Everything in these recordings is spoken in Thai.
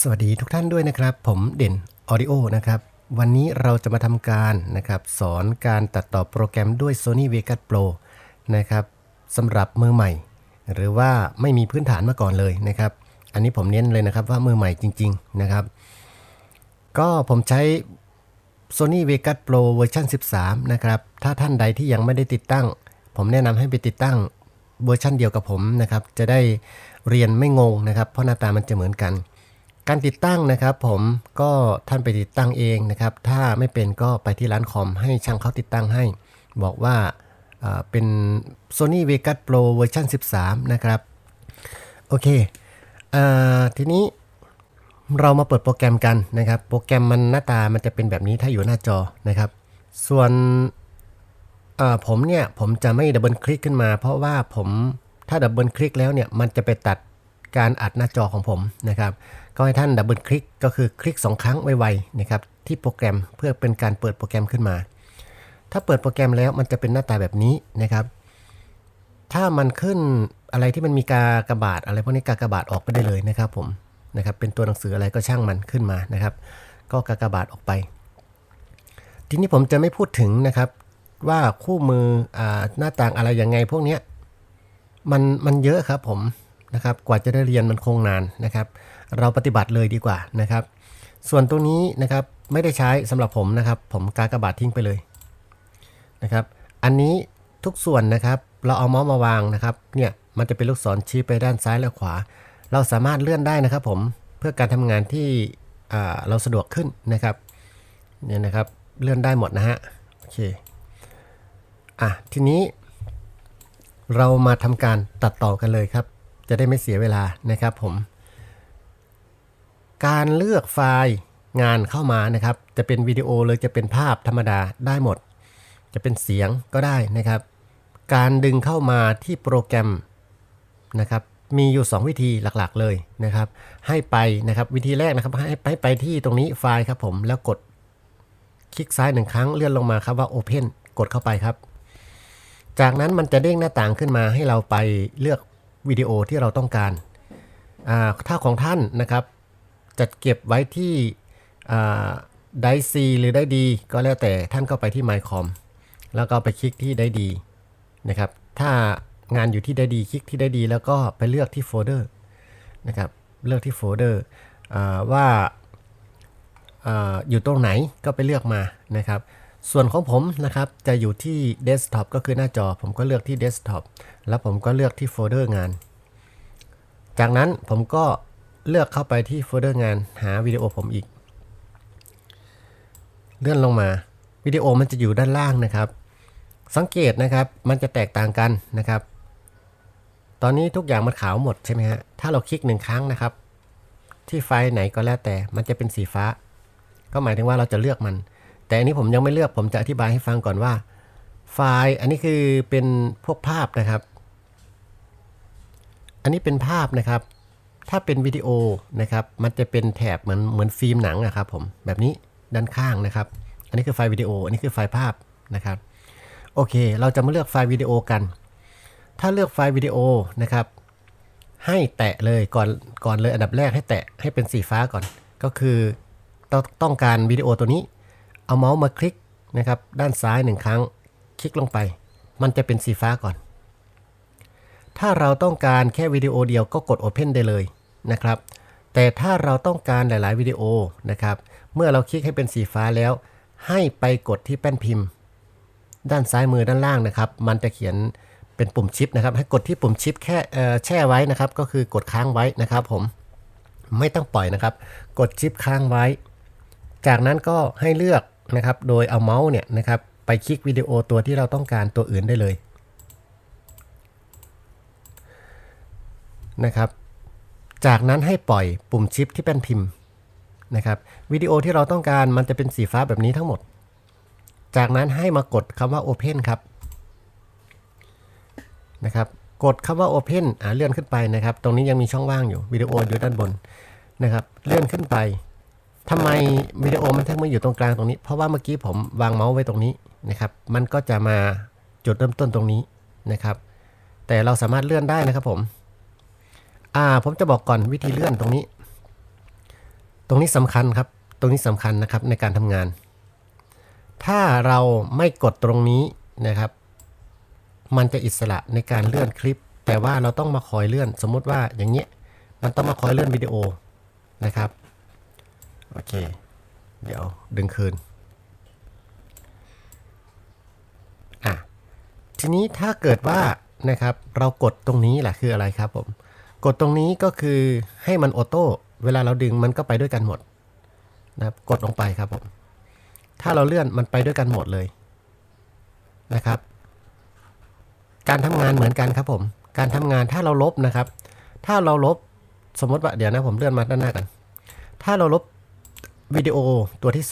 สวัสดีทุกท่านด้วยนะครับ ผมเด่น Audio นะครับ วันนี้เราจะมาทำการนะครับ สอนการตัดต่อโปรแกรมด้วย Sony Vegas Pro นะครับสำหรับมือใหม่ หรือว่าไม่มีพื้นฐานมาก่อนเลยนะครับ อันนี้ผมเน้นเลยนะครับว่ามือใหม่จริง ๆ นะครับ ก็ผมใช้ Sony Vegas Pro เวอร์ชัน13 นะครับ ถ้าท่านใดที่ยังไม่ได้ติดตั้ง ผมแนะนำให้ไปติดตั้งเวอร์ชันเดียวกับผมนะครับ จะได้เรียนไม่งงนะครับ เพราะหน้าตามันจะเหมือนกัน การติดตั้งนะครับผมก็ท่านไปติดตั้งเองนะครับ ถ้าไม่เป็นก็ไปที่ร้านคอมให้ช่างเขาติดตั้งให้ บอกว่าเป็น Sony Vegas Pro เวอร์ชัน13 นะครับ โอเคอทีนี้เรามาเปิดโปรแกรมกันนะครับ โปรแกรมมันหน้าตามันจะเป็นแบบนี้ถ้าอยู่หน้าจอนะครับ ส่วนผมเนี่ย ผมจะไม่ดับเบิลคลิกขึ้นมา เพราะว่าผมถ้าดับเบิลคลิกแล้วเนี่ย มันจะไปตัด การอัดหน้าจอของผมนะครับก็ให้ท่านดับเบิลคลิกก็คือคลิก 2 ครั้งไวๆนะครับที่โปรแกรมเพื่อเป็นการเปิดโปรแกรมขึ้นมา ถ้าเปิดโปรแกรมแล้วมันจะเป็นหน้าตาแบบนี้นะครับ ถ้ามันขึ้นอะไรที่มันมีกากระบาทอะไรพวกนี้กากระบาทออกไปได้เลยนะครับผมนะครับเป็นตัวหนังสืออะไรก็ช่างมันขึ้นมานะครับ ก็กากระบาทออกไป ทีนี้ผมจะไม่พูดถึงนะครับว่าคู่มืออหน้าต่างอะไรยังไงพวกนี้มันมันเยอะครับผม นะครับ กว่าจะได้เรียนมันคงนานนะครับ เราปฏิบัติเลยดีกว่านะครับ ส่วนตรงนี้นะครับไม่ได้ใช้สำหรับผมนะครับ ผมกากระบาททิ้งไปเลยนะครับ อันนี้ทุกส่วนนะครับ เราเอาเมาส์มาวางนะครับ เนี่ยมันจะเป็นลูกศรชี้ไปด้านซ้ายและขวา เราสามารถเลื่อนได้นะครับผมเพื่อการทำงานที่เราสะดวกขึ้นนะครับเนี่ยนะครับเลื่อนได้หมดนะฮะโอเคอะทีนี้เรามาทำการตัดต่อกันเลยครับ จะได้ไม่เสียเวลานะครับผม การเลือกไฟล์งานเข้ามานะครับ จะเป็นวิดีโอเลยจะเป็นภาพธรรมดาได้หมด จะเป็นเสียงก็ได้นะครับ การดึงเข้ามาที่โปรแกรมนะครับมีอยู่ 2 วิธีหลักๆเลยนะครับ ให้ไปนะครับวิธีแรกนะครับให้ไปไปที่ตรงนี้ไฟล์ครับผมแล้วกดคลิกซ้ายหนึ่งครั้งเลื่อนลงมาครับว่า Open กดเข้าไปครับ จากนั้นมันจะเด้งหน้าต่างขึ้นมาให้เราไปเลือก วิดีโอที่เราต้องการ ถ้าของท่านนะครับจัดเก็บไว้ที่ไดซีหรือได้ดี ก็แล้วแต่ท่านก็ไปที่ MyCom แล้วก็ไปคลิกที่ได้ดีนะครับ ถ้างานอยู่ที่ได้ดีคลิกที่ได้ดี แล้วก็ไปเลือกที่โฟลเดอร์นะครับเลือกที่โฟลเดอร์ว่าอาอยู่ตรงไหนก็ไปเลือกมานะครับ ส่วนของผมนะครับจะอยู่ที่เดสก์ท็อปก็คือหน้าจอผมก็เลือกที่เดสก์ท็อปแล้วผมก็เลือกที่โฟลเดอร์งาน จากนั้นผมก็เลือกเข้าไปที่โฟลเดอร์งานหาวิดีโอผมอีก เลื่อนลงมาวิดีโอมันจะอยู่ด้านล่างนะครับ สังเกตนะครับมันจะแตกต่างกันนะครับ ตอนนี้ทุกอย่างมันขาวหมดใช่ไหมฮะถ้าเราคลิกหนึ่งครั้งนะครับ ที่ไฟล์ไหนก็แล้วแต่มันจะเป็นสีฟ้า ก็หมายถึงว่าเราจะเลือกมัน แต่อันนี้ผมยังไม่เลือกผมจะอธิบายให้ฟังก่อนว่า ไฟล์อันนี้คือเป็นพวกภาพนะครับ อันนี้เป็นภาพนะครับ ถ้าเป็นวิดีโอนะครับ มันจะเป็นแถบเหมือนเหมือนฟิล์มหนังอะครับ ผมแบบนี้ด้านข้างนะครับ อันนี้คือไฟล์วิดีโอ อันนี้คือไฟล์ภาพนะครับ โอเค เราจะมาเลือกไฟล์วิดีโอกัน ถ้าเลือกไฟล์วิดีโอนะครับ ให้แตะเลยก่อนก่อนเลยอันดับแรกให้แตะให้เป็นสีฟ้าก่อน ก็คือต้องต้องการวิดีโอตัวนี้ เอาเมาส์มาคลิกนะครับ ด้านซ้ายหนึ่งครั้ง คลิกลงไป มันจะเป็นสีฟ้าก่อน ถ้าเราต้องการแค่วิดีโอเดียวก็กด Open ได้เลยนะครับ แต่ถ้าเราต้องการหลาย ๆ วิดีโอนะครับ เมื่อเราคลิกให้เป็นสีฟ้าแล้ว ให้ไปกดที่แป้นพิมพ์ ด้านซ้ายมือด้านล่างนะครับ มันจะเขียนเป็นปุ่มชิปนะครับ ให้กดที่ปุ่มชิปแค่แช่ไว้นะครับ ก็คือกดค้างไว้นะครับผม ไม่ต้องปล่อยนะครับ กดชิปค้างไว้ จากนั้นก็ให้เลือก นะครับ โดยเอาเมาส์เนี่ยนะครับไปคลิกวิดีโอตัวที่เราต้องการตัวอื่นได้เลยนะครับ จากนั้นให้ปล่อยปุ่มชิปที่เป็นพิมพ์นะครับวิดีโอที่เราต้องการมันจะเป็นสีฟ้าแบบนี้ทั้งหมด จากนั้นให้มากดคำว่า Open ครับนะครับกดคำว่า Open อ่าเลื่อนขึ้นไปนะครับ ตรงนี้ยังมีช่องว่างอยู่วิดีโออยู่ด้านบนนะครับ เลื่อนขึ้นไป ทำไมวิดีโอมันถึงมาอยู่ตรงกลางตรงนี้ เพราะว่าเมื่อกี้ผมวางเมาส์ไว้ตรงนี้นะครับ มันก็จะมาจุดเริ่มต้นตรงนี้นะครับ แต่เราสามารถเลื่อนได้นะครับผม อ่า ผมจะบอกก่อนวิธีเลื่อนตรงนี้ ตรงนี้สำคัญครับ ตรงนี้สำคัญนะครับในการทำงาน ถ้าเราไม่กดตรงนี้นะครับ มันจะอิสระในการเลื่อนคลิป แต่ว่าเราต้องมาคอยเลื่อน สมมุติว่าอย่างเงี้ย มันต้องมาคอยเลื่อนวิดีโอนะครับ โอเค เดี๋ยวดึงคืน อะ ทีนี้ถ้าเกิดว่านะครับ เรากดตรงนี้แหละคืออะไรครับผม กดตรงนี้ก็คือให้มันออโต้ เวลาเราดึงมันก็ไปด้วยกันหมดนะครับ กดลงไปครับผม ถ้าเราเลื่อนมันไปด้วยกันหมดเลยนะครับ การทำงานเหมือนกันครับผม การทำงานถ้าเราลบนะครับ ถ้าเราลบสมมติว่าเดี๋ยวนะผมเลื่อนมาด้านหน้ากัน ถ้าเราลบ วิดีโอตัวที่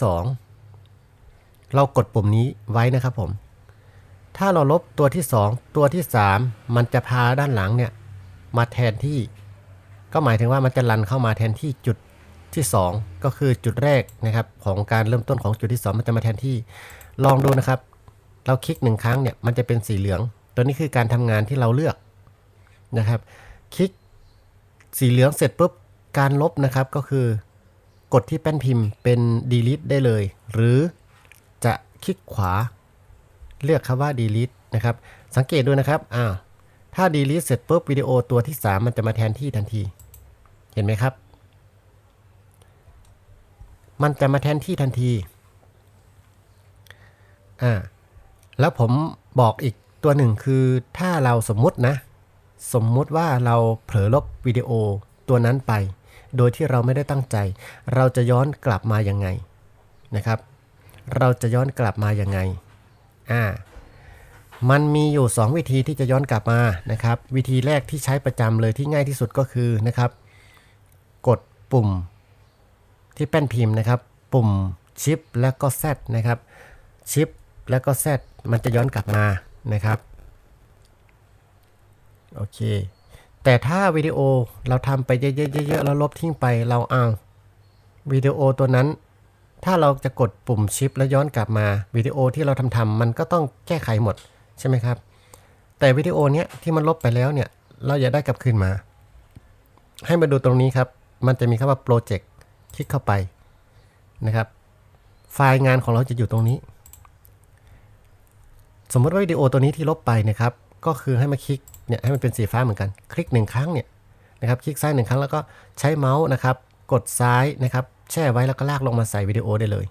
2 เรากดปุ่มนี้ไว้นะครับผม ถ้าเราลบตัวที่ 2 ตัวที่ 3 มันจะพาด้านหลังเนี่ยมาแทนที่ ก็หมายถึงว่ามันจะลันเข้ามาแทนที่จุดที่ 2 ก็คือจุดแรกนะครับ ของการเริ่มต้นของจุดที่ 2 มันจะมาแทนที่ ลองดูนะครับ เราคลิกหนึ่งครั้งเนี่ยมันจะเป็นสีเหลือง ตัวนี้คือการทำงานที่เราเลือกนะครับ คลิกสีเหลืองเสร็จปุ๊บการลบนะครับก็คือ กดที่แป้นพิมพ์เป็น delete ได้เลย หรือจะคลิกขวาเลือกคำว่า delete นะครับ สังเกตดูนะครับอ้าถ้า delete เสร็จปุ๊บวิดีโอตัวที่ 3 มันจะมาแทนที่ทันที เห็นไหมครับ มันจะมาแทนที่ทันทีอ่าแล้วผมบอกอีกตัวหนึ่งคือถ้าเราสมมุตินะ สมมุติว่าเราเผลอลบวิดีโอตัวนั้นไป โดยที่เราไม่ได้ตั้งใจ เราจะย้อนกลับมายังไงนะครับ เราจะย้อนกลับมายังไงอ่ามันมีอยู่ 2 วิธีที่จะย้อนกลับมานะครับ วิธีแรกที่ใช้ประจำเลยที่ง่ายที่สุดก็คือนะครับ กดปุ่มที่แป้นพิมพ์นะครับ ปุ่มชิปแล้วก็ Z นะครับชิปแล้วก็ Z มันจะย้อนกลับมานะครับ โอเค แต่ถ้าวิดีโอเราทำไปเยอะๆๆแล้วลบทิ้งไปเราเอาวิดีโอตัวนั้น ถ้าเราจะกดปุ่มชิปแล้วย้อนกลับมาวิดีโอที่เราทำทำมันก็ต้องแก้ไขหมดใช่ไหมครับ แต่วิดีโอเนี้ยที่มันลบไปแล้วเนี่ยเราอยากได้กลับคืนมา ให้มาดูตรงนี้ครับ มันจะมีคำว่าโปรเจกต์คลิกเข้าไปนะครับ ไฟล์งานของเราจะอยู่ตรงนี้ สมมติว่าวิดีโอตัวนี้ที่ลบไปนะครับ ก็คือให้มาคลิกเนี่ยให้มันเป็นสีฟ้าเหมือนกัน คลิกหนึ่งครั้งเนี่ยนะครับคลิกซ้ายหนึ่งครั้งแล้วก็ใช้เมาส์นะครับ กดซ้ายนะครับ แช่ไว้แล้วก็ลากลงมาใส่วิดีโอได้เลย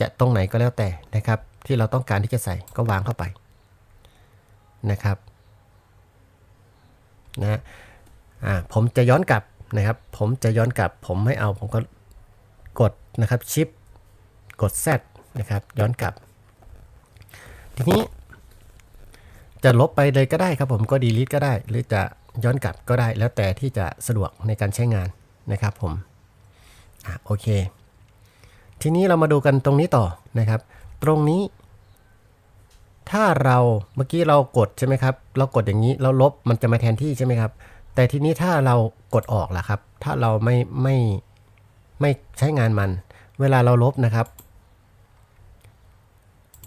จะตรงไหนก็แล้วแต่นะครับ ที่เราต้องการที่จะใส่ก็วางเข้าไปนะครับนะอ่าผมจะย้อนกลับนะครับ ผมจะย้อนกลับ ผมไม่เอาผมก็กดนะครับชิปกด Z นะครับย้อนกลับ ทีนี้ จะลบไปเลยก็ได้ครับผมก็ดีลิทก็ได้ หรือจะย้อนกลับก็ได้ แล้วแต่ที่จะสะดวกในการใช้งานนะครับผมอะโอเค ทีนี้เรามาดูกันตรงนี้ต่อนะครับ ตรงนี้ ถ้าเราเมื่อกี้เรากดใช่ไหมครับ เรากดอย่างนี้เราลบมันจะมาแทนที่ใช่ไหมครับ แต่ทีนี้ถ้าเรากดออกล่ะครับ ถ้าเราไม่ไม่ไม่ใช้งานมัน เวลาเราลบนะครับ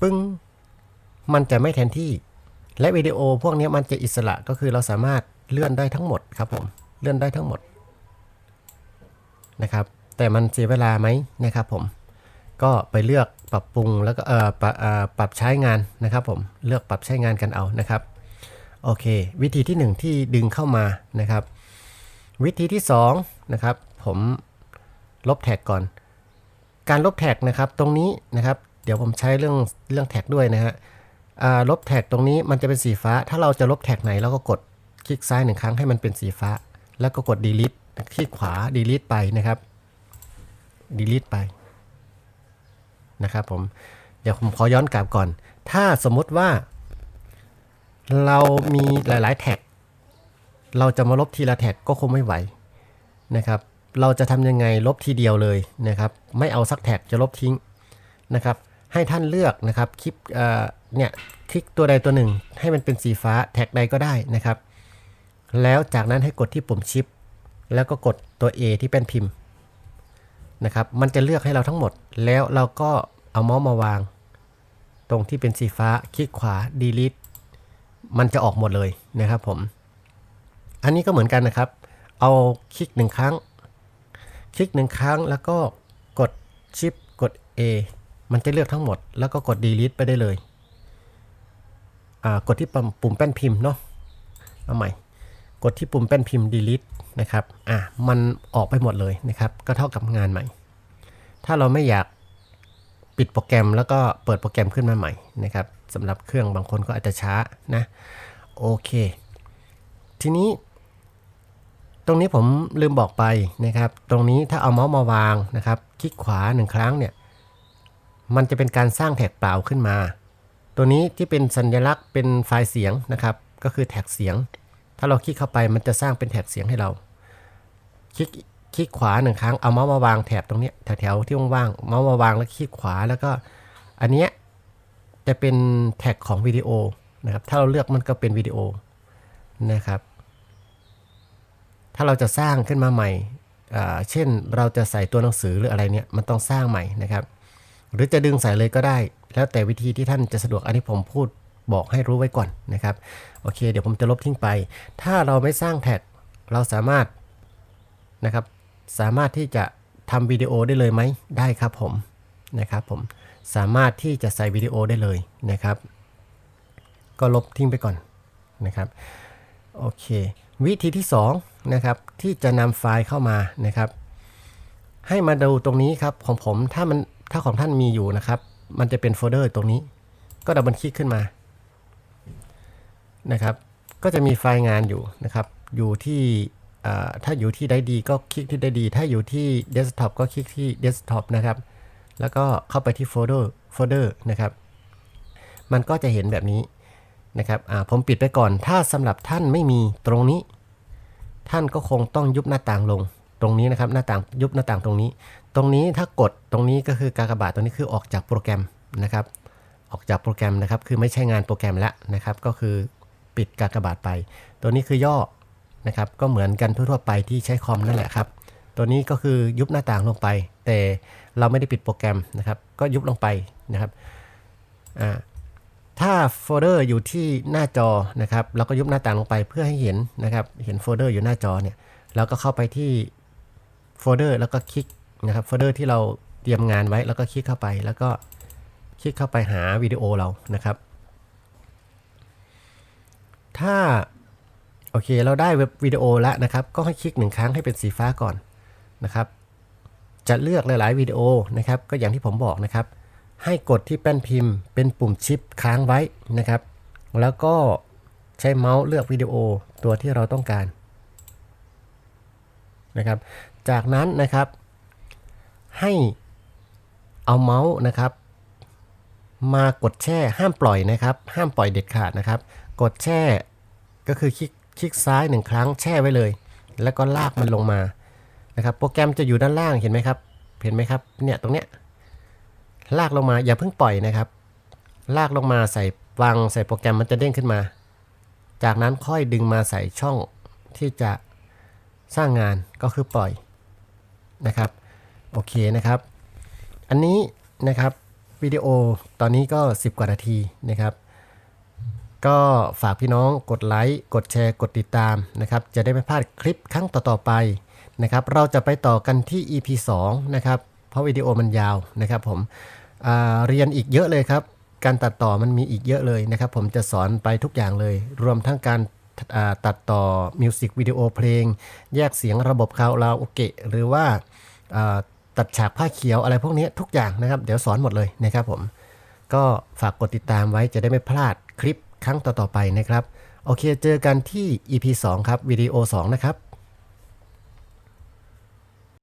ปึ้ง มันจะไม่แทนที่ และวิดีโอพวกนี้มันจะอิสระก็คือเราสามารถเลื่อนได้ทั้งหมดครับผมเลื่อนได้ทั้งหมดนะครับ แต่มันเสียเวลาไหมนะครับผมก็ไปเลือกปรับปรุงแล้วก็เอ่อปรับปรับใช้งานนะครับผมเลือกปรับใช้งานกันเอานะครับโอเค วิธีที่หนึ่งที่ดึงเข้ามานะครับ วิธีที่สองนะครับผมลบแท็กก่อน การลบแท็กนะครับตรงนี้นะครับ เดี๋ยวผมใช้เรื่องเรื่องแท็กด้วยนะฮะ ลบแท็กตรงนี้มันจะเป็นสีฟ้า ถ้าเราจะลบแท็กไหนเราก็กดคลิกซ้ายหนึ่งครั้งให้มันเป็นสีฟ้า แล้วก็กด delete คลิกขวา delete ไปนะครับ delete ไปนะครับผมเดี๋ยวผมขอย้อนกลับก่อน ถ้าสมมุติว่า เรามีหลาย ๆ แท็ก เราจะมาลบทีละแท็กก็คงไม่ไหวนะครับ เราจะทำยังไงลบทีเดียวเลยนะครับ ไม่เอาสักแท็กจะลบทิ้งนะครับ ให้ท่านเลือกนะครับคลิปเนี่ยคลิกตัวใดตัวหนึ่ง ให้มันเป็นสีฟ้าแท็กใดก็ได้นะครับ แล้วจากนั้นให้กดที่ปุ่มชิป แล้วก็กดตัว A ที่เป็นพิมพ์นะครับ มันจะเลือกให้เราทั้งหมด แล้วเราก็เอาเมาส์มาวาง ตรงที่เป็นสีฟ้าคลิกขวา delete มันจะออกหมดเลยนะครับผม อันนี้ก็เหมือนกันนะครับ เอาคลิกหนึ่งครั้ง คลิกหนึ่งครั้งแล้วก็กดชิปกด A มันจะเลือกทั้งหมด แล้วก็กด delete ไปได้เลยอ่ากดที่ปุ่มแป้นพิมพ์เนาะ เอาใหม่ กดที่ปุ่มแป้นพิมพ์ delete นะครับ อะ มันออกไปหมดเลยนะครับ ก็เท่ากับงานใหม่ ถ้าเราไม่อยากปิดโปรแกรมแล้วก็เปิดโปรแกรมขึ้นมาใหม่นะครับสำหรับเครื่องบางคนก็อาจจะช้านะ โอเค ทีนี้ตรงนี้ผมลืมบอกไปนะครับ ตรงนี้ถ้าเอาเมาส์มาวางนะครับ คลิกขวาหนึ่งครั้งเนี่ย มันจะเป็นการสร้างแท็กเปล่าขึ้นมา ตัวนี้ที่เป็นสัญลักษณ์เป็นไฟล์เสียงนะครับ ก็คือแท็กเสียง ถ้าเราคลิกเข้าไปมันจะสร้างเป็นแท็กเสียงให้เรา คลิกคลิกขวาหนึ่งครั้งเอาเมาส์มาวางแถบตรงนี้แถวๆที่ว่างๆเมาส์มาวางแล้วคลิกขวาแล้วก็อันเนี้ยจะเป็นแท็กของวิดีโอนะครับ ถ้าเราเลือกมันก็เป็นวิดีโอนะครับ ถ้าเราจะสร้างขึ้นมาใหม่ เช่นเราจะใส่ตัวหนังสือหรืออะไรเนี่ยมันต้องสร้างใหม่นะครับ หรือจะดึงใส่เลยก็ได้ แล้วแต่วิธีที่ท่านจะสะดวกอันนี้ผมพูดบอกให้รู้ไว้ก่อนนะครับ โอเค เดี๋ยวผมจะลบทิ้งไป ถ้าเราไม่สร้างแท็ก เราสามารถนะครับ สามารถที่จะทำวิดีโอได้เลยไหม ได้ครับผมนะครับผม สามารถที่จะใส่วิดีโอได้เลยนะครับ ก็ลบทิ้งไปก่อนนะครับ โอเค วิธีที่2นะครับ ที่จะนำไฟล์เข้ามานะครับ ให้มาดูตรงนี้ครับของผม ถ้ามัน ถ้าของท่านมีอยู่นะครับ มันจะเป็นโฟลเดอร์ตรงนี้ ก็ดับเบิลคลิกขึ้นมานะครับ ก็จะมีไฟล์งานอยู่นะครับ อยู่ที่ถ้าอยู่ที่ได้ดีก็คลิกที่ได้ดี ถ้าอยู่ที่เดสก์ท็อปก็คลิกที่เดสก์ท็อปนะครับ แล้วก็เข้าไปที่โฟลเดอร์โฟลเดอร์นะครับ มันก็จะเห็นแบบนี้นะครับผมปิดไปก่อน ถ้าสำหรับท่านไม่มีตรงนี้ ท่านก็คงต้องยุบหน้าต่างลงตรงนี้นะครับ หน้าต่างยุบหน้าต่างตรงนี้ ตรงนี้ถ้ากดตรงนี้ก็คือกากบาทตรงนี้คือออกจากโปรแกรมนะครับ ออกจากโปรแกรมนะครับคือไม่ใช่งานโปรแกรมแล้วนะครับ ก็คือปิดกากบาทไป ตัวนี้คือย่อนะครับ ก็เหมือนกันทั่วๆไปที่ใช้คอมนั่นแหละครับ ตัวนี้ก็คือยุบหน้าต่างลงไป แต่เราไม่ได้ปิดโปรแกรมนะครับ ก็ยุบลงไปนะครับอ่าถ้าโฟลเดอร์อยู่ที่หน้าจอนะครับ เราก็ยุบหน้าต่างลงไปเพื่อให้เห็นนะครับ เห็นโฟลเดอร์อยู่หน้าจอเนี่ย เราก็เข้าไปที่โฟลเดอร์แล้วก็คลิก นะครับโฟลเดอร์ที่เราเตรียมงานไว้แล้วก็คลิกเข้าไปแล้วก็คลิกเข้าไปหาวิดีโอเรานะครับ ถ้าโอเคเราได้เว็บวิดีโอแล้วนะครับ ก็ให้คลิกหนึ่งครั้งให้เป็นสีฟ้าก่อนนะครับ จะเลือกหลาย ๆ วิดีโอนะครับ ก็อย่างที่ผมบอกนะครับ ให้กดที่แป้นพิมพ์ เป็นปุ่มชิปค้างไว้นะครับ แล้วก็ใช้เมาส์เลือกวิดีโอตัวที่เราต้องการนะครับ จากนั้นนะครับ ให้เอาเมาส์นะครับ มากดแช่ห้ามปล่อยนะครับ ห้ามปล่อยเด็ดขาดนะครับ กดแช่ก็คือคลิกคลิกซ้ายหนึ่งครั้งแช่ไว้เลย แล้วก็ลากมันลงมานะครับ โปรแกรมจะอยู่ด้านล่างเห็นไหมครับ เห็นไหมครับเนี่ยตรงเนี้ยลากลงมาอย่าเพิ่งปล่อยนะครับ ลากลงมาใส่วางใส่โปรแกรมมันจะเด้งขึ้นมา จากนั้นค่อยดึงมาใส่ช่องที่จะสร้างงานก็คือปล่อยนะครับ โอเคนะครับ อันนี้นะครับวิดีโอตอนนี้ก็ 10 กว่านาทีนะครับ ก็ฝากพี่น้องกดไลค์กดแชร์กดติดตามนะครับ จะได้ไม่พลาดคลิปครั้งต่อๆไปนะครับ เราจะไปต่อกันที่ EP 2 นะครับ เพราะวิดีโอมันยาวนะครับผมเรียนอีกเยอะเลยครับ การตัดต่อมันมีอีกเยอะเลยนะครับ ผมจะสอนไปทุกอย่างเลย รวมทั้งการตัดต่อมิวสิกวิดีโอเพลง แยกเสียงระบบคาราโอเกะหรือว่าอ่า ตัดฉากผ้าเขียวอะไรพวกนี้ทุกอย่างนะครับ เดี๋ยวสอนหมดเลยนะครับผม ก็ฝากกดติดตามไว้จะได้ไม่พลาดคลิปครั้งต่อๆไปนะครับ โอเคเจอกันที่ EP 2 ครับวิดีโอ 2 นะครับ